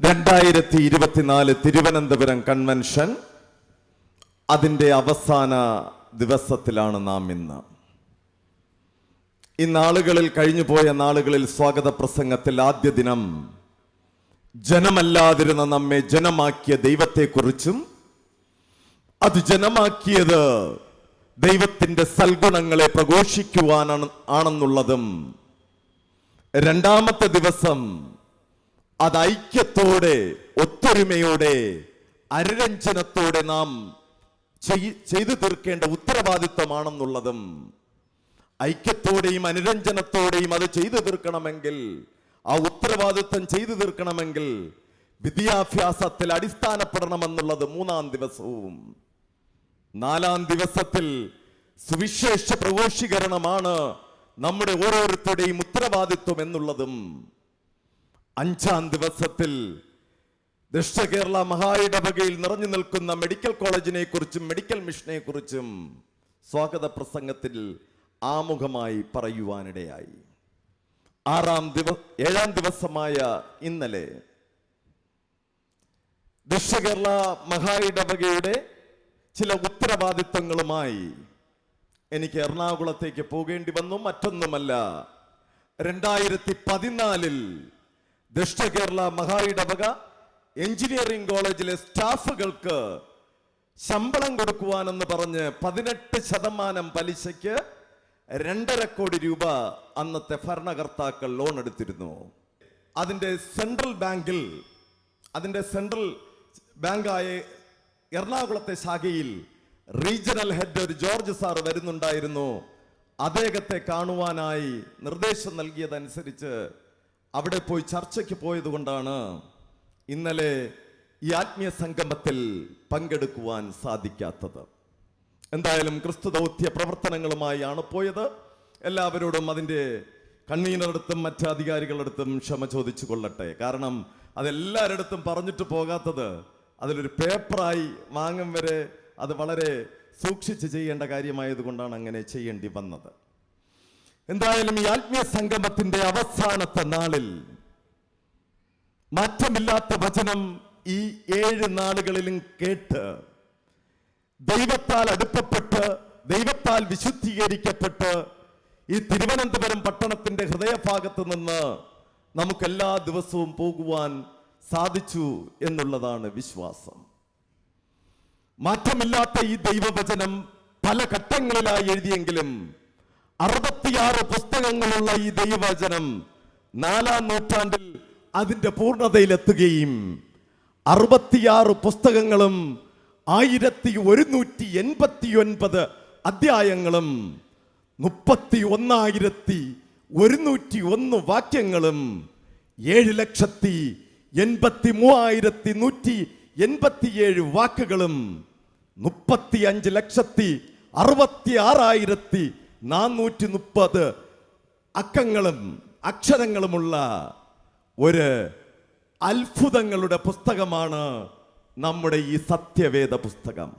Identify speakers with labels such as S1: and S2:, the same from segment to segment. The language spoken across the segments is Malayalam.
S1: രണ്ടായിരത്തി ഇരുപത്തിനാല് തിരുവനന്തപുരം കൺവെൻഷൻ അതിന്റെ അവസാന ദിവസത്തിലാണ് നാം ഇന്ന്. ഈ നാളുകളിൽ കഴിഞ്ഞുപോയ നാളുകളിൽ സ്വാഗത പ്രസംഗത്തിൽ ആദ്യ ദിനം ജനമല്ലാതിരുന്ന നമ്മെ ജനമാക്കിയ ദൈവത്തെക്കുറിച്ചും അത് ജനമാക്കിയത് ദൈവത്തിന്റെ സൽഗുണങ്ങളെ പ്രഘോഷിക്കുവാനാണ് ആണെന്നുള്ളതും രണ്ടാമത്തെ ദിവസം അത് ഐക്യത്തോടെ ഒത്തൊരുമയോടെ അരരഞ്ജനത്തോടെ നാം ചെയ്- ചെയ്തു തീർക്കേണ്ട ഉത്തരവാദിത്വമാണെന്നുള്ളതും ഐക്യത്തോടെയും അനുരഞ്ജനത്തോടെയും അത് ചെയ്തു തീർക്കണമെങ്കിൽ ആ ഉത്തരവാദിത്വം ചെയ്തു തീർക്കണമെങ്കിൽ വിദ്യാഭ്യാസത്തിൽ അടിസ്ഥാനപ്പെടണമെന്നുള്ളത് മൂന്നാം ദിവസവും. നാലാം ദിവസത്തിൽ സുവിശേഷ പ്രഘോഷീകരണമാണ് നമ്മുടെ ഓരോരുത്തരുടെയും ഉത്തരവാദിത്വം എന്നുള്ളതും അഞ്ചാം ദിവസത്തിൽ ദക്ഷിണ കേരള മഹായിടവകയിൽ നിറഞ്ഞു നിൽക്കുന്ന മെഡിക്കൽ കോളേജിനെ കുറിച്ചും മെഡിക്കൽ മിഷനെ കുറിച്ചും സ്വാഗത പ്രസംഗത്തിൽ ആമുഖമായി പറയുവാനിടയായി. ആറാം ദിവ ഏഴാം ദിവസമായ ഇന്നലെ ദക്ഷിണ കേരള മഹായിടവകയുടെ ചില ഉത്തരവാദിത്വങ്ങളുമായി എനിക്ക് എറണാകുളത്തേക്ക് പോകേണ്ടി വന്നു. മറ്റൊന്നുമല്ല രണ്ടായിരത്തി പതിനാലിൽ ദക്ഷിണ കേരള മഹായിടവക എഞ്ചിനീയറിംഗ് കോളേജിലെ സ്റ്റാഫുകൾക്ക് ശമ്പളം കൊടുക്കുവാനെന്ന് പറഞ്ഞ് പതിനെട്ട് ശതമാനം പലിശയ്ക്ക് രണ്ടര കോടി രൂപ അന്നത്തെ ഭരണകർത്താക്കൾ ലോൺ എടുത്തിരുന്നു. അതിന്റെ സെൻട്രൽ ബാങ്കിൽ അതിന്റെ സെൻട്രൽ ബാങ്കായ എറണാകുളത്തെ ശാഖയിൽ റീജിയണൽ ഹെഡ് ഒരു ജോർജ് സാർ വരുന്നുണ്ടായിരുന്നു. അദ്ദേഹത്തെ കാണുവാനായി നിർദ്ദേശം നൽകിയതനുസരിച്ച് അവിടെ പോയി ചർച്ചയ്ക്ക് പോയതുകൊണ്ടാണ് ഇന്നലെ ഈ ആത്മീയ സംഗമത്തിൽ പങ്കെടുക്കുവാൻ സാധിക്കാത്തത്. എന്തായാലും ക്രിസ്തു ദൗത്യ പ്രവർത്തനങ്ങളുമായാണ് പോയത്. എല്ലാവരോടും അതിന്റെ കൺവീനറടുത്തും മറ്റ് അധികാരികളടുത്തും ക്ഷമ ചോദിച്ചു കൊള്ളട്ടെ. കാരണം അതെല്ലാവരടുത്തും പറഞ്ഞിട്ട് പോകാത്തത് അതിലൊരു പേപ്പറായി വാങ്ങും വരെ അത് വളരെ സൂക്ഷിച്ച് ചെയ്യേണ്ട കാര്യമായതുകൊണ്ടാണ് അങ്ങനെ ചെയ്യേണ്ടി വന്നത്. എന്തായാലും ഈ ആത്മീയ സംഗമത്തിന്റെ അവസാനത്തെ നാളിൽ മാറ്റമില്ലാത്ത വചനം ഈ ഏഴ് നാളുകളിലും കേട്ട് ദൈവത്താൽ അടുപ്പപ്പെട്ട് ദൈവത്താൽ വിശുദ്ധീകരിക്കപ്പെട്ട് ഈ തിരുവനന്തപുരം പട്ടണത്തിന്റെ ഹൃദയഭാഗത്ത് നിന്ന് നമുക്ക് എല്ലാ ദിവസവും പോകുവാൻ സാധിച്ചു എന്നുള്ളതാണ് വിശ്വാസം. മാറ്റമില്ലാത്ത ഈ ദൈവവചനം പല ഘട്ടങ്ങളിലായി എഴുതിയെങ്കിലും അറുപത്തിയാറ് പുസ്തകങ്ങളുള്ള ഈ ദൈവവചനം നാലാം നൂറ്റാണ്ടിൽ അതിന്റെ പൂർണതയിലെത്തുകയും അറുപത്തിയാറ് പുസ്തകങ്ങളും ആയിരത്തി ഒരുന്നൂറ്റി എൺപത്തി ഒൻപത് അധ്യായങ്ങളും മുപ്പത്തി ഒന്നായിരത്തി ഒരുന്നൂറ്റി ഒന്ന് വാക്യങ്ങളും ഏഴ് ലക്ഷത്തി എൺപത്തി മൂവായിരത്തി നൂറ്റി എൺപത്തിയേഴ് വാക്കുകളും മുപ്പത്തി അഞ്ച് ലക്ഷത്തി അറുപത്തി ആറായിരത്തി നാനൂറ്റി മുപ്പത് അക്കങ്ങളും അക്ഷരങ്ങളുമുള്ള ഒരു അത്ഭുതങ്ങളുടെ പുസ്തകമാണ് നമ്മുടെ ഈ സത്യവേദ പുസ്തകം.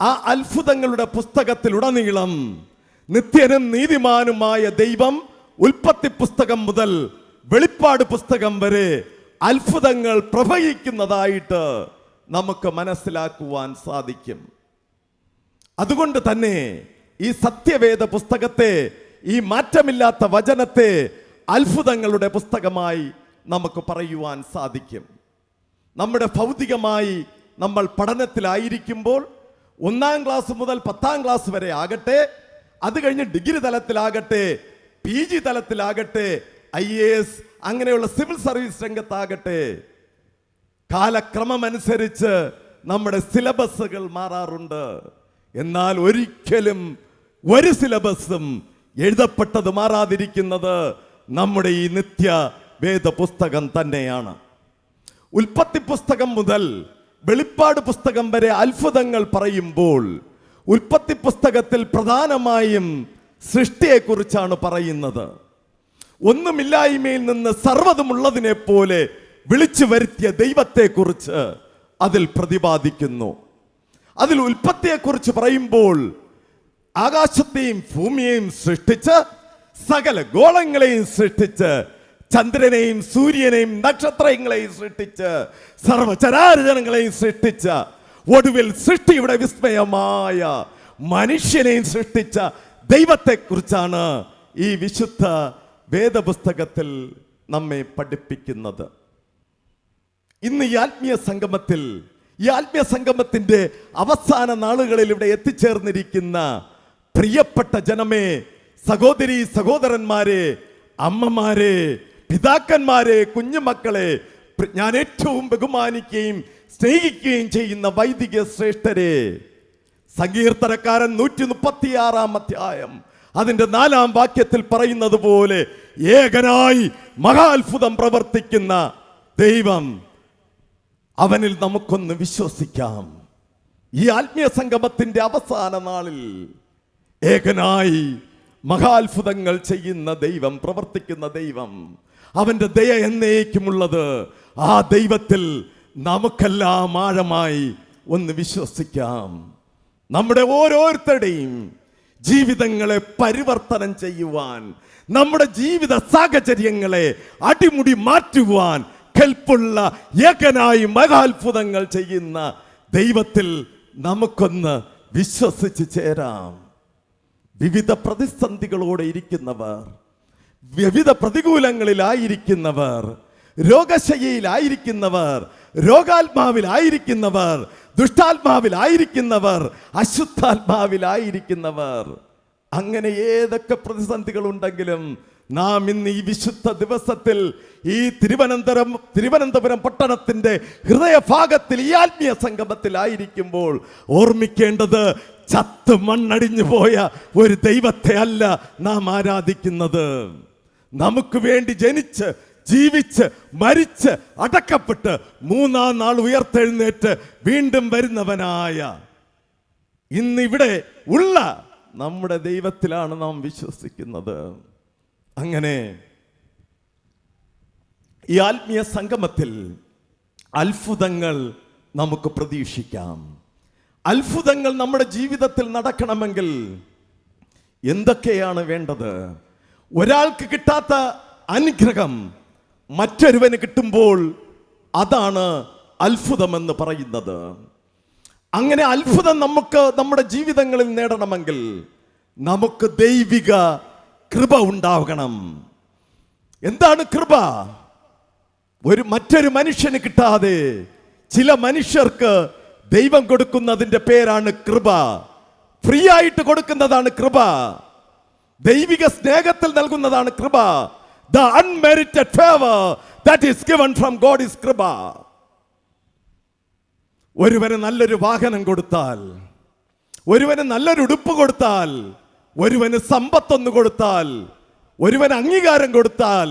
S1: ആ അത്ഭുതങ്ങളുടെ പുസ്തകത്തിലുടനീളം നിത്യനും നീതിമാനുമായ ദൈവം ഉൽപ്പത്തി പുസ്തകം മുതൽ വെളിപ്പാട് പുസ്തകം വരെ അത്ഭുതങ്ങൾ പ്രവഹിക്കുന്നതായിട്ട് നമുക്ക് മനസ്സിലാക്കുവാൻ സാധിക്കും. അതുകൊണ്ട് തന്നെ ഈ സത്യവേദ പുസ്തകത്തെ ഈ മാറ്റമില്ലാത്ത വചനത്തെ അത്ഭുതങ്ങളുടെ പുസ്തകമായി നമുക്ക് പറയുവാൻ സാധിക്കും. നമ്മുടെ ഭൗതികമായി നമ്മൾ പഠനത്തിലായിരിക്കുമ്പോൾ ഒന്നാം ക്ലാസ് മുതൽ പത്താം ക്ലാസ് വരെ ആകട്ടെ അത് കഴിഞ്ഞ് ഡിഗ്രി തലത്തിലാകട്ടെ പി ജി തലത്തിലാകട്ടെ ഐ എ എസ് അങ്ങനെയുള്ള സിവിൽ സർവീസ് രംഗത്താകട്ടെ കാലക്രമമനുസരിച്ച് നമ്മുടെ സിലബസുകൾ മാറാറുണ്ട്. എന്നാൽ ഒരിക്കലും ഒരു സിലബസും എഴുതപ്പെട്ടത് മാറാതിരിക്കുന്നത് നമ്മുടെ ഈ നിത്യ വേദ പുസ്തകം തന്നെയാണ്. ഉൽപ്പത്തി പുസ്തകം മുതൽ വെളിപ്പാട് പുസ്തകം വരെ അത്ഭുതങ്ങൾ പറയുമ്പോൾ ഉൽപ്പത്തി പുസ്തകത്തിൽ പ്രധാനമായും സൃഷ്ടിയെക്കുറിച്ചാണ് പറയുന്നത്. ഒന്നുമില്ലായ്മയിൽ നിന്ന് സർവതുമുള്ളതിനെ പോലെ വിളിച്ചു വരുത്തിയ ദൈവത്തെക്കുറിച്ച് അതിൽ പ്രതിപാദിക്കുന്നു. അതിൽ ഉൽപ്പത്തിയെക്കുറിച്ച് പറയുമ്പോൾ ആകാശത്തെയും ഭൂമിയെയും സൃഷ്ടിച്ച് സകല ഗോളങ്ങളെയും സൃഷ്ടിച്ച് ചന്ദ്രനെയും സൂര്യനെയും നക്ഷത്രങ്ങളെയും സൃഷ്ടിച്ച് സർവചരാചരങ്ങളെയും സൃഷ്ടിച്ച ഒടുവിൽ സൃഷ്ടിയുടെ വിസ്മയമായ മനുഷ്യനെയും സൃഷ്ടിച്ച ദൈവത്തെക്കുറിച്ചാണ് ഈ വിശുദ്ധ വേദപുസ്തകത്തിൽ നമ്മെ പഠിപ്പിക്കുന്നത്. ഇന്ന് ഈ ആത്മീയ സംഗമത്തിൽ ഈ ആത്മീയ സംഗമത്തിന്റെ അവസാന നാളുകളിൽ ഇവിടെ എത്തിച്ചേർന്നിരിക്കുന്ന പ്രിയപ്പെട്ട ജനമേ സഹോദരി സഹോദരന്മാരെ അമ്മമാരെ പിതാക്കന്മാരെ കുഞ്ഞുമക്കളെ ഞാൻ ഏറ്റവും ബഹുമാനിക്കുകയും സ്നേഹിക്കുകയും ചെയ്യുന്ന വൈദിക ശ്രേഷ്ഠരെ. സങ്കീർത്തനക്കാരൻ നൂറ്റി മുപ്പത്തിയാറാം അധ്യായം. അതിന്റെ നാലാം വാക്യത്തിൽ പറയുന്നത് പോലെ ഏകനായി മഹാത്ഭുതം പ്രവർത്തിക്കുന്ന ദൈവം അവനിൽ നമുക്കൊന്ന് വിശ്വസിക്കാം. ഈ ആത്മീയ സംഗമത്തിന്റെ അവസാന നാളിൽ ഏകനായി മഹാത്ഭുതങ്ങൾ ചെയ്യുന്ന ദൈവം പ്രവർത്തിക്കുന്ന ദൈവം. അവന്റെ ദയ എന്നേക്കുമുള്ളത് ആ ദൈവത്തിൽ നമുക്കെല്ലാം ആഴമായി ഒന്ന് വിശ്വസിക്കാം. നമ്മുടെ ഓരോരുത്തരുടെയും ജീവിതങ്ങളെ പരിവർത്തനം ചെയ്യുവാൻ നമ്മുടെ ജീവിത സാഹചര്യങ്ങളെ അടിമുടി മാറ്റുവാൻ കെൽപ്പുള്ള ഏകനായി മഹാത്ഭുതങ്ങൾ ചെയ്യുന്ന ദൈവത്തിൽ നമുക്കൊന്ന് വിശ്വസിച്ച് ചേരാം. വിവിധ പ്രതിസന്ധികളോടെ ഇരിക്കുന്നവർ വിവിധ പ്രതികൂലങ്ങളിലായിരിക്കുന്നവർ രോഗശയ്യയിലായിരിക്കുന്നവർ രോഗാത്മാവിലായിരിക്കുന്നവർ ദുഷ്ടാത്മാവിലായിരിക്കുന്നവർ അശുദ്ധാത്മാവിലായിരിക്കുന്നവർ. അങ്ങനെ ഏതൊക്കെ പ്രതിസന്ധികൾ ഉണ്ടെങ്കിലും നാം ഇന്ന് ഈ വിശുദ്ധ ദിവസത്തിൽ ഈ തിരുവനന്തപുരം തിരുവനന്തപുരം പട്ടണത്തിന്റെ ഹൃദയഭാഗത്തിൽ ഈ ആത്മീയ സംഗമത്തിലായിരിക്കുമ്പോൾ ഓർമ്മിക്കേണ്ടത് ചത്ത് മണ്ണടിഞ്ഞു പോയ ഒരു ദൈവത്തെ അല്ല നാം ആരാധിക്കുന്നത്. നമുക്ക് വേണ്ടി ജനിച്ച് ജീവിച്ച് മരിച്ച് അടക്കപ്പെട്ട് മൂന്നാം നാൾ ഉയർത്തെഴുന്നേറ്റ് വീണ്ടും വരുന്നവനായ ഇന്നിവിടെ ഉള്ള നമ്മുടെ ദൈവത്തിലാണ് നാം വിശ്വസിക്കുന്നത്. അങ്ങനെ ഈ ആത്മീയ സംഗമത്തിൽ അത്ഭുതങ്ങൾ നമുക്ക് പ്രതീക്ഷിക്കാം. അത്ഭുതങ്ങൾ നമ്മുടെ ജീവിതത്തിൽ നടക്കണമെങ്കിൽ എന്തൊക്കെയാണ് വേണ്ടത്? ഒരാൾക്ക് കിട്ടാത്ത അനുഗ്രഹം മറ്റൊരുവന് കിട്ടുമ്പോൾ അതാണ് അത്ഭുതമെന്ന് പറയുന്നത്. അങ്ങനെ അത്ഭുതം നമുക്ക് നമ്മുടെ ജീവിതങ്ങളിൽ നേടണമെങ്കിൽ നമുക്ക് ദൈവിക കൃപ ഉണ്ടാകണം എന്താണ് കൃപ? ഒരു മറ്റൊരു മനുഷ്യന് കിട്ടാതെ ചില മനുഷ്യർക്ക് ദൈവം കൊടുക്കുന്നതിന്റെ പേരാണ് കൃപ. ഫ്രീ ആയിട്ട് കൊടുക്കുന്നതാണ് കൃപ. ദൈവിക സ്നേഹത്തിൽ നൽകുന്നതാണ് കൃപ. The unmerited favour that is given from God is കൃപ. ഒരുവന് നല്ലൊരു വാഹനം കൊടുത്താൽ ഒരുവന് നല്ലൊരു ഉടുപ്പ് കൊടുത്താൽ ഒരുവന് സമ്പത്തൊന്ന് കൊടുത്താൽ ഒരുവന് അംഗീകാരം കൊടുത്താൽ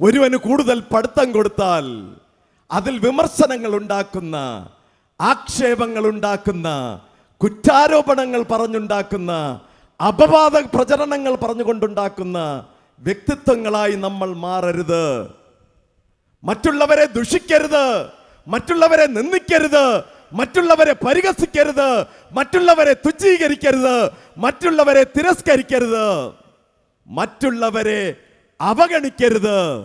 S1: ഒരുവന് കൂടുതൽ പഠിത്തം കൊടുത്താൽ അതിൽ വിമർശനങ്ങൾ ഉണ്ടാക്കുന്ന ആക്ഷേപങ്ങൾ ഉണ്ടാക്കുന്ന കുറ്റാരോപണങ്ങൾ പറഞ്ഞുണ്ടാക്കുന്ന അപവാദ പ്രചരണങ്ങൾ പറഞ്ഞുകൊണ്ടുണ്ടാക്കുന്ന വ്യക്തിത്വങ്ങളായി നമ്മൾ മാറരുത്. മറ്റുള്ളവരെ ദുഷിക്കരുത്. മറ്റുള്ളവരെ നിന്ദിക്കരുത്. മറ്റുള്ളവരെ പരിഹസിക്കരുത്. മറ്റുള്ളവരെ തുച്ഛീകരിക്കരുത്. മറ്റുള്ളവരെ തിരസ്കരിക്കരുത്. മറ്റുള്ളവരെ അവഗണിക്കരുത്.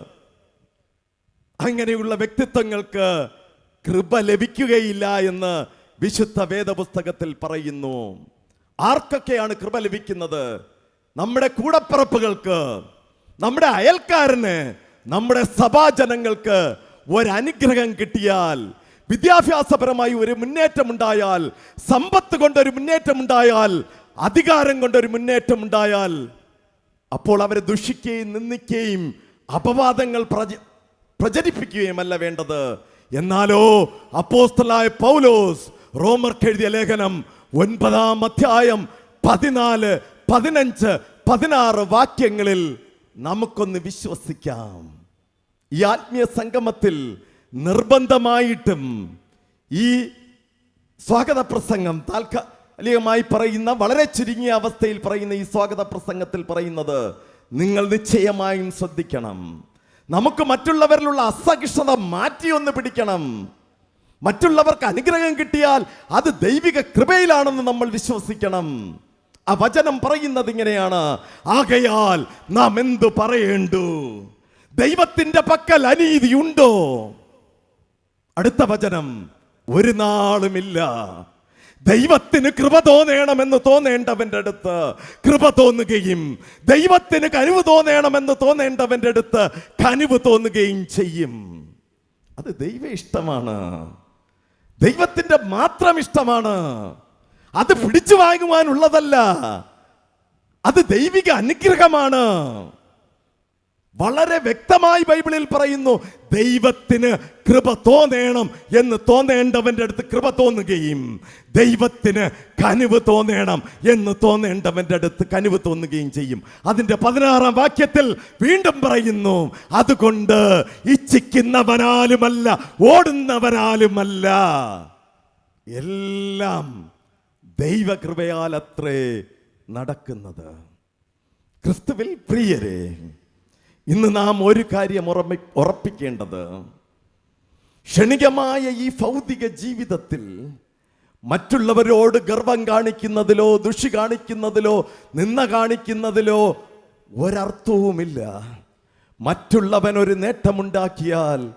S1: അങ്ങനെയുള്ള വ്യക്തിത്വങ്ങൾക്ക് കൃപ ലഭിക്കുകയില്ല എന്ന് വിശുദ്ധ വേദപുസ്തകത്തിൽ പറയുന്നു. ആർക്കൊക്കെയാണ് കൃപ ലഭിക്കുന്നത്? നമ്മുടെ കൂടപ്പിറപ്പുകൾക്ക് നമ്മുടെ അയൽക്കാരന് നമ്മുടെ സഭാജനങ്ങൾക്ക് ഒരനുഗ്രഹം കിട്ടിയാൽ വിദ്യാഭ്യാസപരമായി ഒരു മുന്നേറ്റം ഉണ്ടായാൽ സമ്പത്ത് കൊണ്ടൊരു മുന്നേറ്റം ഉണ്ടായാൽ അധികാരം കൊണ്ടൊരു മുന്നേറ്റം ഉണ്ടായാൽ അപ്പോൾ അവരെ ദുഷിക്കുകയും നിന്ദിക്കുകയും അപവാദങ്ങൾ പ്രചരിപ്പിക്കുകയും പ്രചരിപ്പിക്കുകയുമല്ല വേണ്ടത്. എന്നാലോ അപ്പോസ്തലായ പൗലോസ് റോമർക്ക് എഴുതിയ ലേഖനം ഒൻപതാം അധ്യായം പതിനാല് പതിനഞ്ച് പതിനാറ് വാക്യങ്ങളിൽ നമുക്കൊന്ന് വിശ്വസിക്കാം. ഈ ആത്മീയ സംഗമത്തിൽ നിർബന്ധമായിട്ടും ഈ സ്വാഗത പ്രസംഗം താൽക്കാലികമായി പറയുന്ന വളരെ ചുരുങ്ങിയ അവസ്ഥയിൽ പറയുന്ന ഈ സ്വാഗത പ്രസംഗത്തിൽ പറയുന്നത് നിങ്ങൾ നിശ്ചയമായും ശ്രദ്ധിക്കണം. നമുക്ക് മറ്റുള്ളവരിലുള്ള അസഹിഷ്ണുത മാറ്റി ഒന്ന് പിടിക്കണം. മറ്റുള്ളവർക്ക് അനുഗ്രഹം കിട്ടിയാൽ അത് ദൈവിക കൃപയിലാണെന്ന് നമ്മൾ വിശ്വസിക്കണം. ആ വചനം പറയുന്നത് ഇങ്ങനെയാണ്. ആകയാൽ നാം എന്തു പറയേണ്ടു? ദൈവത്തിന്റെ പക്കൽ അനീതിയുണ്ടോ അടുത്ത വചനം ഒരു നാളുമില്ല. ദൈവത്തിന് കൃപ തോന്നണമെന്ന് തോന്നേണ്ടവന്റെ അടുത്ത് കൃപ തോന്നുകയും ദൈവത്തിന് കനിവ് തോന്നണമെന്ന് തോന്നേണ്ടവന്റെ അടുത്ത് കനിവ് തോന്നുകയും ചെയ്യും. അത് ദൈവ ഇഷ്ടമാണ്. ദൈവത്തിന്റെ മാത്രം ഇഷ്ടമാണ്. അത് പിടിച്ചു വാങ്ങുവാനുള്ളതല്ല. അത് ദൈവിക അനുഗ്രഹമാണ്. വളരെ വ്യക്തമായി ബൈബിളിൽ പറയുന്നു ദൈവത്തിന് കൃപ തോന്നേണം എന്ന് തോന്നേണ്ടവന്റെ അടുത്ത് കൃപ തോന്നുകയും ദൈവത്തിന് കനിവ് തോന്നേണം എന്ന് തോന്നേണ്ടവന്റെ അടുത്ത് കനിവ് തോന്നുകയും ചെയ്യും. അതിന്റെ പതിനാറാം വാക്യത്തിൽ വീണ്ടും പറയുന്നു അതുകൊണ്ട് ഇച്ഛിക്കുന്നവനാലുമല്ല ഓടുന്നവനാലുമല്ല എല്ലാം ദൈവകൃപയാൽ അത്രേ നടക്കുന്നത്. ക്രിസ്തുവിൽ പ്രിയരെ ഇന്ന് നാം ഒരു കാര്യം ഉറമി ഉറപ്പിക്കേണ്ടത്. ക്ഷണികമായ ഈ ഭൗതിക ജീവിതത്തിൽ മറ്റുള്ളവരോട് ഗർവം കാണിക്കുന്നതിലോ ദുഷി കാണിക്കുന്നതിലോ നിന്ന കാണിക്കുന്നതിലോ ഒരർത്ഥവുമില്ല. മറ്റുള്ളവൻ ഒരു നേട്ടമുണ്ടാക്കിയാൽ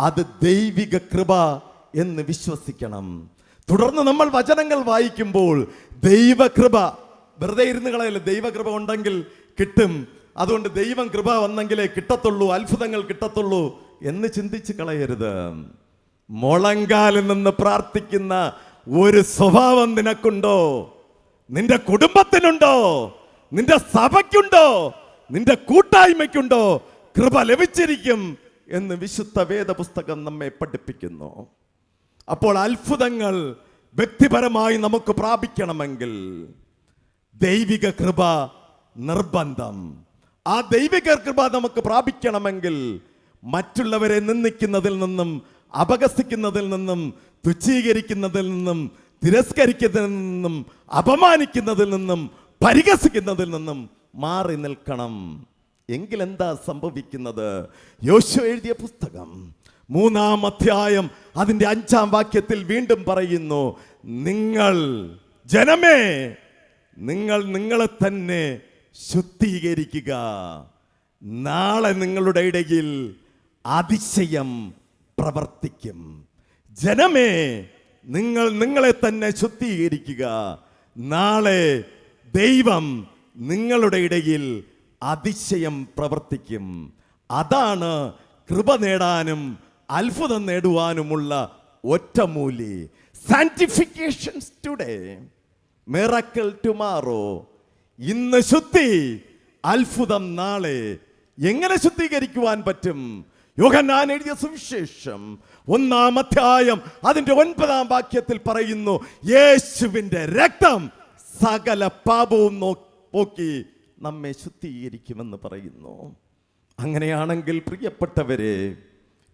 S1: അത് ദൈവിക കൃപ എന്ന് വിശ്വസിക്കണം. തുടർന്ന് നമ്മൾ വചനങ്ങൾ വായിക്കുമ്പോൾ ദൈവകൃപ വെറുതെ ഇരുന്ന് കളയല്ല ദൈവകൃപ ഉണ്ടെങ്കിൽ കിട്ടും. അതുകൊണ്ട് ദൈവം കൃപ വന്നെങ്കിലേ കിട്ടത്തുള്ളൂ അത്ഭുതങ്ങൾ കിട്ടത്തുള്ളൂ എന്ന് ചിന്തിച്ച് കളയരുത്. മുളങ്കാലിൽ നിന്ന് പ്രാർത്ഥിക്കുന്ന ഒരു സ്വഭാവം നിനക്കുണ്ടോ? നിന്റെ കുടുംബത്തിനുണ്ടോ? നിന്റെ സഭയ്ക്കുണ്ടോ? നിന്റെ കൂട്ടായ്മയ്ക്കുണ്ടോ? കൃപ ലഭിച്ചിരിക്കും എന്ന് വിശുദ്ധ വേദപുസ്തകം നമ്മെ പഠിപ്പിക്കുന്നു. അപ്പോൾ അത്ഭുതങ്ങൾ വ്യക്തിപരമായി നമുക്ക് പ്രാപിക്കണമെങ്കിൽ ദൈവിക കൃപ നിർബന്ധം. ആ ദൈവിക കൃപ നമുക്ക് പ്രാപിക്കണമെങ്കിൽ മറ്റുള്ളവരെ നിന്ദിക്കുന്നതിൽ നിന്നും അപകസിക്കുന്നതിൽ നിന്നും തുച്ഛീകരിക്കുന്നതിൽ നിന്നും തിരസ്കരിക്കുന്നതിൽ നിന്നും അപമാനിക്കുന്നതിൽ നിന്നും പരിഹസിക്കുന്നതിൽ നിന്നും മാറി നിൽക്കണം. എങ്കിൽ എന്താ സംഭവിക്കുന്നത്? യോശു എഴുതിയ പുസ്തകം മൂന്നാം അധ്യായം അതിന്റെ അഞ്ചാം വാക്യത്തിൽ വീണ്ടും പറയുന്നു നിങ്ങൾ ജനമേ നിങ്ങൾ നിങ്ങളെ തന്നെ ശുദ്ധീകരിക്കുക. നാളെ നിങ്ങളുടെ ഇടയിൽ അതിശയം പ്രവർത്തിക്കും. ജനമേ നിങ്ങൾ നിങ്ങളെ തന്നെ ശുദ്ധീകരിക്കുക. നാളെ ദൈവം നിങ്ങളുടെ ഇടയിൽ അതിശയം പ്രവർത്തിക്കും. അതാണ് കൃപ നേടാനും അത്ഭുതം നേടുവാനുമുള്ള ഒറ്റമൂലി. സാന്റിഫിക്കേഷൻസ് ടുഡേ മിറക്കിൾ ടുമാറോ ഇന്ന് ശുദ്ധി അത്ഭുതം നാളെ എങ്ങനെ ശുദ്ധീകരിക്കുവാൻ പറ്റും? യോഹന്നാൻ എഴുതിയ സുവിശേഷം ഒന്നാം അധ്യായം അതിന്റെ ഒൻപതാം വാക്യത്തിൽ പറയുന്നു യേശുവിന്റെ രക്തം സകല പാപവും നോക്കി നമ്മെ ശുദ്ധീകരിക്കുമെന്ന് പറയുന്നു. അങ്ങനെയാണെങ്കിൽ പ്രിയപ്പെട്ടവരെ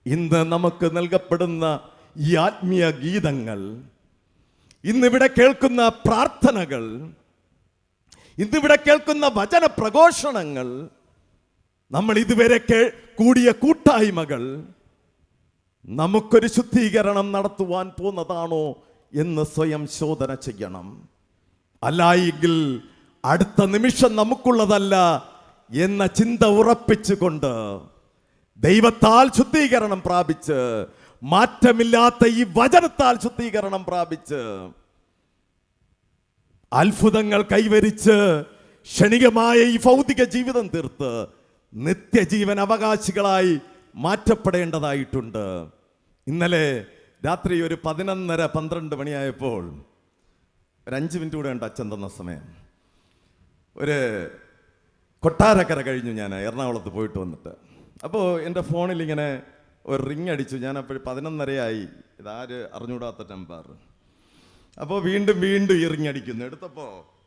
S1: ഇന്ന് നമുക്ക് നൽകപ്പെടുന്ന ഈ ആത്മീയ ഗീതങ്ങൾ ഇന്നിവിടെ കേൾക്കുന്ന പ്രാർത്ഥനകൾ ഇന്നിവിടെ കേൾക്കുന്ന വചന പ്രഘോഷണങ്ങൾ നമ്മൾ ഇതുവരെ കൂടിയ കൂട്ടായ്മകൾ നമുക്കൊരു ശുദ്ധീകരണം നടത്തുവാൻ പോന്നതാണോ എന്ന് സ്വയം ശോധന ചെയ്യണം. അല്ലായെങ്കിൽ അടുത്ത നിമിഷം നമുക്കുള്ളതല്ല എന്ന ചിന്ത ഉറപ്പിച്ചുകൊണ്ട് ദൈവത്താൽ ശുദ്ധീകരണം പ്രാപിച്ച് മാറ്റമില്ലാത്ത ഈ വചനത്താൽ ശുദ്ധീകരണം പ്രാപിച്ച് അത്ഭുതങ്ങൾ കൈവരിച്ച് ക്ഷണികമായ ഈ ഭൗതിക ജീവിതം തീർത്ത് നിത്യജീവൻ അവകാശികളായി മാറ്റപ്പെടേണ്ടതായിട്ടുണ്ട്. ഇന്നലെ രാത്രി ഒരു പതിനൊന്നര പന്ത്രണ്ട് മണിയായപ്പോൾ ഒരു അഞ്ച് മിനിറ്റ് കൂടെ ഉണ്ട് അച്ഛൻ തന്ന സമയം. ഒരു കൊട്ടാരക്കര കഴിഞ്ഞു ഞാൻ എറണാകുളത്ത് പോയിട്ട് വന്നിട്ട്. അപ്പോൾ എന്റെ ഫോണിൽ ഇങ്ങനെ ഒരു റിങ് അടിച്ചു. ഞാൻ അപ്പോൾ പതിനൊന്നരയായി. ഇതാര് അറിഞ്ഞുകൂടാത്ത ടെമ്പർ അപ്പോൾ വീണ്ടും വീണ്ടും എറിഞ്ഞടിക്കുന്നു. എടുത്തപ്പോൾ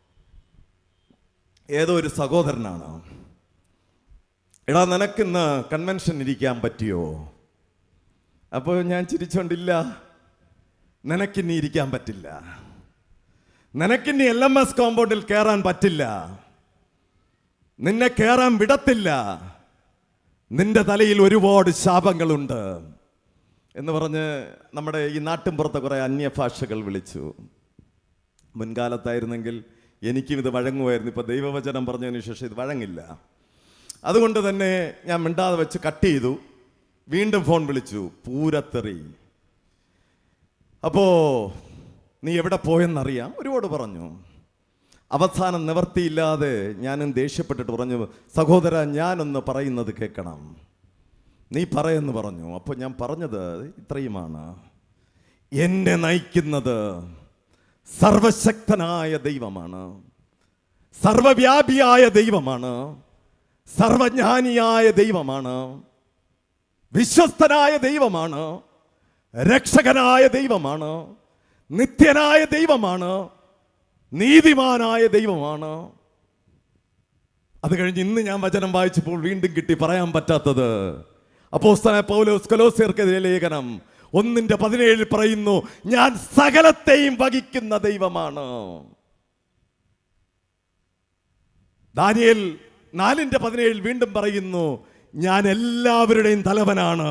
S1: ഏതോ ഒരു സഹോദരനാണ്. എടാ നിനക്കിന്ന് കൺവെൻഷൻ ഇരിക്കാൻ പറ്റിയോ? അപ്പോൾ ഞാൻ ചിരിച്ചോണ്ടില്ല. നിനക്കിനി ഇരിക്കാൻ പറ്റില്ല. നിനക്കിനി എൽ എം എസ് കോമ്പൗണ്ടിൽ കയറാൻ പറ്റില്ല. നിന്നെ കയറാൻ വിടത്തില്ല. നിന്റെ തലയിൽ ഒരുപാട് ശാപങ്ങളുണ്ട്. എന്ന് പറഞ്ഞ് നമ്മുടെ ഈ നാട്ടിൻപുറത്തെ കുറേ അന്യഭാഷകൾ വിളിച്ചു. മുൻകാലത്തായിരുന്നെങ്കിൽ എനിക്കും ഇത് വഴങ്ങുമായിരുന്നു. ഇപ്പോൾ ദൈവവചനം പറഞ്ഞതിന് ശേഷം ഇത് വഴങ്ങില്ല. അതുകൊണ്ട് തന്നെ ഞാൻ മിണ്ടാതെ വെച്ച് കട്ട് ചെയ്തു. വീണ്ടും ഫോൺ വിളിച്ചു പൂരത്തെറി. അപ്പോൾ നീ എവിടെ പോയെന്നറിയാം ഒരുപാട് പറഞ്ഞു. അവസാനം നിവർത്തിയില്ലാതെ ഞാനും ദേഷ്യപ്പെട്ടിട്ട് പറഞ്ഞു സഹോദര ഞാനൊന്ന് പറയുന്നത് കേൾക്കണം. നീ പറയെന്ന് പറഞ്ഞു. അപ്പോൾ ഞാൻ പറഞ്ഞത് ഇത്രയുമാണ്. എന്നെ നയിക്കുന്നത് സർവശക്തനായ ദൈവമാണ്. സർവവ്യാപിയായ ദൈവമാണ്. സർവജ്ഞാനിയായ ദൈവമാണ്. വിശ്വസ്തനായ ദൈവമാണ്. രക്ഷകനായ ദൈവമാണ്. നിത്യനായ ദൈവമാണ്. നീതിമാനായ ദൈവമാണ്. അത് കഴിഞ്ഞ് ഇന്ന് ഞാൻ വചനം വായിച്ചപ്പോൾ വീണ്ടും കിട്ടി പറയാൻ പറ്റാത്തത് അപ്പോസ്തലനായ പൗലോസ് കൊലോസിയർക്കെതിരെ ലേഖനം. ഒന്നിന്റെ പതിനേഴിൽ പറയുന്നു ഞാൻ സകലത്തെയും വഹിക്കുന്ന ദൈവമാണ്. ദാനിയൽ നാലിന്റെ പതിനേഴിൽ വീണ്ടും പറയുന്നു ഞാൻ എല്ലാവരുടെയും തലവനാണ്.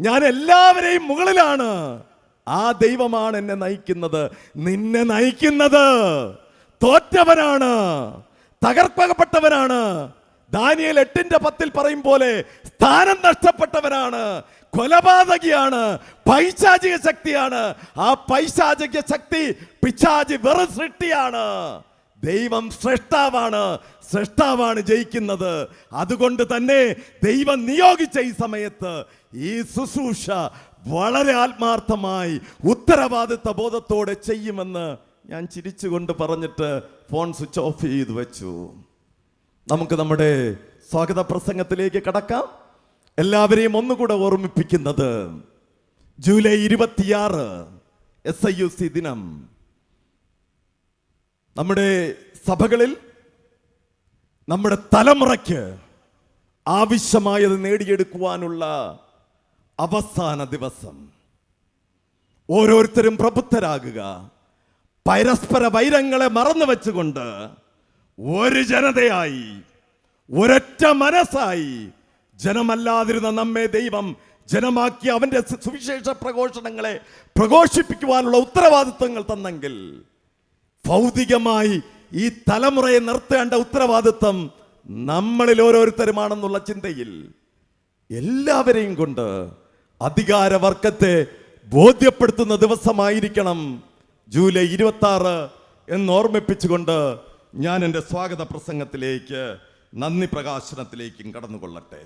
S1: ഞാൻ എല്ലാവരെയും മുകളിലാണ്. ആ ദൈവമാണ് എന്നെ നയിക്കുന്നത്. നിന്നെ നയിക്കുന്നത് തോറ്റവനാണ് തകർപ്പകപ്പെട്ടവനാണ്. ദാനിയൽ എട്ടിന്റെ പത്തിൽ പറയും പോലെ സ്ഥാനം നഷ്ടപ്പെട്ടവനാണ് കൊലപാതകിയാണ് പൈശാചിക ശക്തിയാണ്. ആ പൈശാചിക ശക്തി പിശാചി വെറു സൃഷ്ടിയാണ്. ദൈവം സൃഷ്ടാവാണ് സൃഷ്ടാവാണ് ജയിക്കുന്നത്. അതുകൊണ്ട് തന്നെ ദൈവം നിയോഗിച്ച ഈ സമയത്ത് ഈ ശുശ്രൂഷ വളരെ ആത്മാർത്ഥമായി ഉത്തരവാദിത്ത ബോധത്തോടെ ചെയ്യുമെന്ന് ഞാൻ ചിരിച്ചുകൊണ്ട് പറഞ്ഞിട്ട് ഫോൺ സ്വിച്ച് ഓഫ് ചെയ്തു വെച്ചു. നമുക്ക് നമ്മുടെ സ്വാഗത പ്രസംഗത്തിലേക്ക് കടക്കാം. എല്ലാവരെയും ഒന്നുകൂടെ ഓർമ്മിപ്പിക്കുന്നത് ജൂലൈ ഇരുപത്തിയാറ് എസ് ഐ യു സി ദിനം. നമ്മുടെ സഭകളിൽ നമ്മുടെ തലമുറയ്ക്ക് ആവശ്യമായത് നേടിയെടുക്കുവാനുള്ള അവസാന ദിവസം. ഓരോരുത്തരും പ്രബുദ്ധരാകുക. പരസ്പര വൈരങ്ങളെ മറന്നു വെച്ചുകൊണ്ട് ഒരു ജനതയായി ഒരൊറ്റ മനസ്സായി ജനമല്ലാതിരുന്ന നമ്മെ ദൈവം ജനമാക്കി അവന്റെ സുവിശേഷ പ്രഘോഷണങ്ങളെ പ്രഘോഷിപ്പിക്കുവാനുള്ള ഉത്തരവാദിത്വങ്ങൾ തന്നെങ്കിൽ ഭൗതികമായി ഈ തലമുറയെ നിർത്തേണ്ട ഉത്തരവാദിത്വം നമ്മളിൽ ഓരോരുത്തരുമാണെന്നുള്ള ചിന്തയിൽ എല്ലാവരെയും കൊണ്ട് അധികാരവർഗത്തെ ബോധ്യപ്പെടുത്തുന്ന ദിവസമായിരിക്കണം ജൂലൈ ഇരുപത്തി ആറ് എന്ന് ഓർമ്മിപ്പിച്ചുകൊണ്ട് ഞാൻ എന്റെ സ്വാഗത പ്രസംഗത്തിലേക്ക് നന്ദി പ്രകാശനത്തിലേക്കും കടന്നുകൊള്ളട്ടെ.